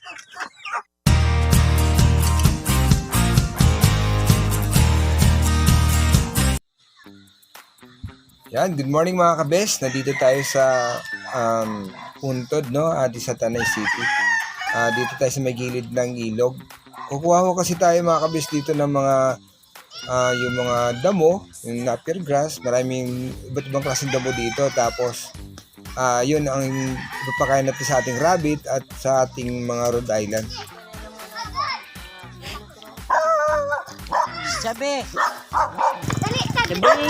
Yan, good morning mga kabes. Nandito tayo sa um, Puntod, no? Ati sa Tanay City. Ah, dito tayo sa may gilid ng ilog. Kukuha ko kasi tayo mga kabes dito ng mga ah, yung mga damo, yung napier grass, maraming iba't ibang klaseng damo dito. Tapos, ah, yun ang ipapakain natin sa ating rabbit at sa ating mga Rhode Island. Sabi! Dali, sabi. Sabi!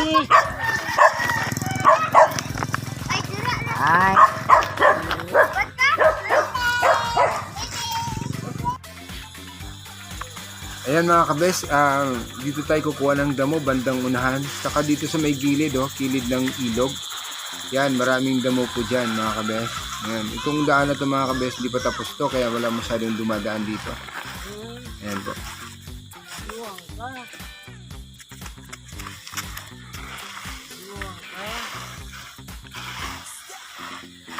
Ay? Ayan mga kabes, ah, dito tayo kukuha ng damo bandang unahan. Saka dito sa may gilid, oh, kilid ng ilog. Yan, maraming damo po dyan mga kabes. Ayan, itong daan na to mga kabes, di pa tapos to, kaya wala masyadong dumadaan dito. Ayan po.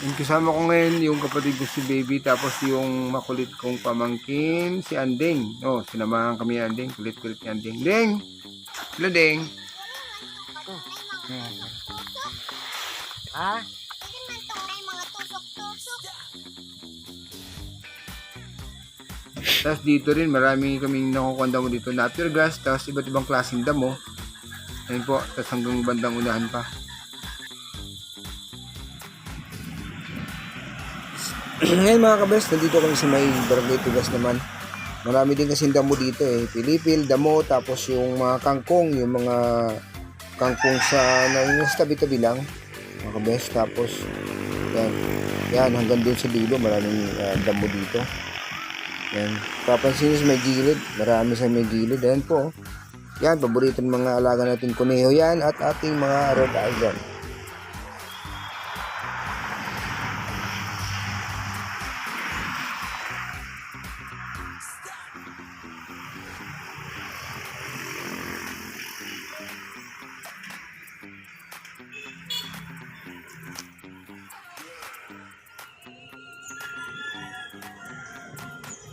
Yung kasama ko ngayon, yung kapatid ko si Baby, tapos yung makulit kong pamangkin, si Anding. Oh, sinamahan kami ni Anding, kulit-kulit ni Anding. Ding! Hello, Ding! Ayan. Ha? Pwede man itong may mga tusok-tusok. Tapos dito rin, marami kaming nakukuha damo dito. Napier grass, tapos iba't ibang klaseng damo. Ayun po, tapos hanggang bandang unahan pa. Ngayon mga kabes, nandito kami sa may barangay Tugas naman. Marami din kasing damo dito eh. Pilipil, damo, tapos yung mga kangkong, yung mga kangkong sa, na, yung sa tabi-tabi lang. Mga kabes, tapos yan, yan hanggang doon sa dulo, maraming ah, damo dito. Yan. Papansin nyo may gilid. Marami sa may gilid. Ayan po. oh. Yan, paborito ng mga alaga natin kuneho yan at ating mga Rhode Island.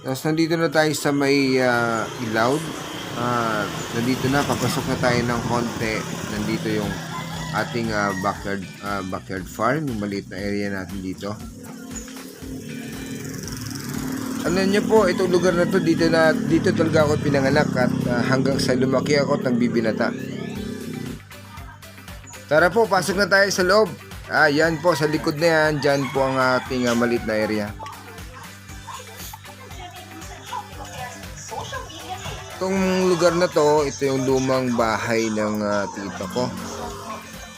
Tapos nandito na tayo sa may uh, Ilawd. Ah, nandito na, papasok na tayo ng konti. Nandito yung ating ah, backyard ah, backyard farm, yung maliit na area natin dito. Ano niyo po, itong lugar na to dito na dito talaga ako pinanganak at ah, hanggang sa lumaki ako at nagbibinata. Tara po, pasok na tayo sa loob. Ah, po, sa likod na yan, dyan po ang ating ah, maliit na area. Itong lugar na to, ito yung lumang bahay ng ah, tita ko.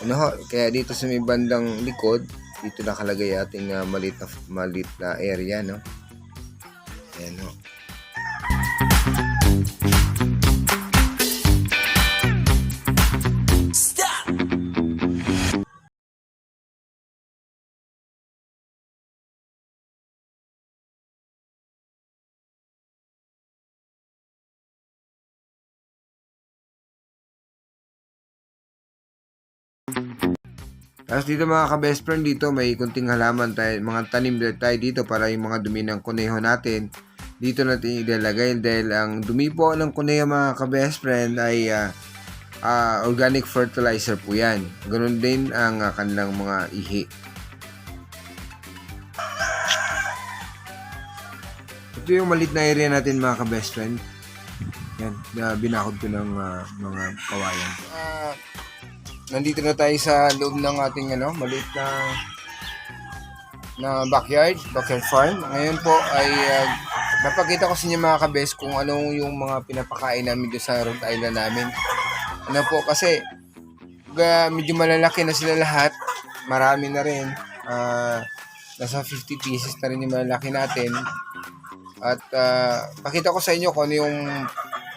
Ano ho, kaya dito sa may bandang likod, dito nakalagay ating uh, malit na, malit na area, no? Ayan ho. Tapos dito mga ka-best friend dito may kunting halaman tayo, mga tanim tayo dito para yung mga dumi ng kuneho natin dito natin ilalagay dahil ang dumi po ng kuneho mga ka-best friend ay ah, ah, organic fertilizer po yan. Ganun din ang ah, kanilang mga ihi. Ito yung malit na area natin mga ka-best friend. Yan, na binakod ko ng ah, mga kawayan. Ah, nandito na tayo sa loob ng ating ano, maliit na na backyard, backyard farm. Ngayon po ay uh, napakita ko sa inyo mga kabes kung ano yung mga pinapakain namin doon sa Rhode Island namin. Ano po kasi ga, medyo malalaki na sila lahat. Marami na rin. Ah, nasa 50 pieces na rin yung malalaki natin. At ah, pakita ko sa inyo kung ano yung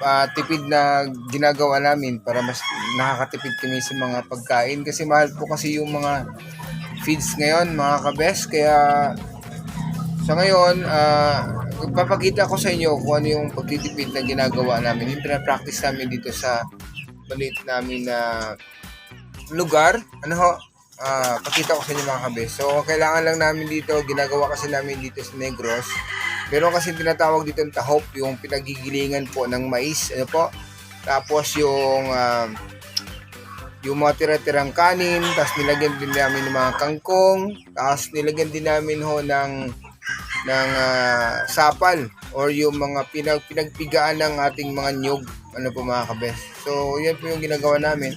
ah, tipid na ginagawa namin para mas nakakatipid kami sa mga pagkain. Kasi mahal po kasi yung mga feeds ngayon mga kabes. Kaya sa ngayon ah, papakita ko sa inyo kung ano yung pagtitipid na ginagawa namin. Yung pinapractice namin dito sa maliit namin na lugar. Ano ho? Ah, pakita ko sa inyo mga kabes. So kailangan lang namin dito ginagawa kasi namin dito sa Negros Meron kasi tinatawag dito ng tahop, yung pinagigilingan po ng mais, ano po. Tapos yung ah, yung mga tira-tirang kanin, tapos nilagyan din namin ng mga kangkong, tapos nilagyan din namin ho ng ng ah, sapal or yung mga pinag pinagpigaan ng ating mga nyug, ano po mga kabes. So, yan po yung ginagawa namin.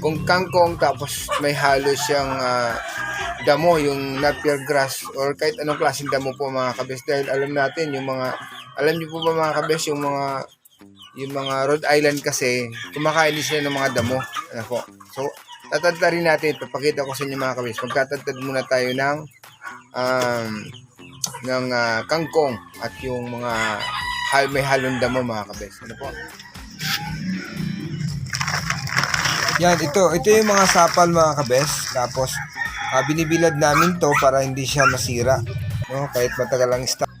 Kung kangkong tapos may halo siyang ah, damo, yung napier grass or kahit anong klaseng damo po mga kabes dahil alam natin yung mga alam niyo po ba mga kabes yung mga yung mga Rhode Island kasi kumakain din sila ng mga damo. Ano po. So, tatadta rin natin. Papakita ko sa inyo mga kabis. Magtatadtad muna tayo ng um, ng ah, kangkong at yung mga hal may halong damo mga kabis. Ano po? Yan, ito. Ito yung mga sapal mga kabes. Tapos, ah, binibilad namin to para hindi siya masira. No? Kahit matagal ang stock.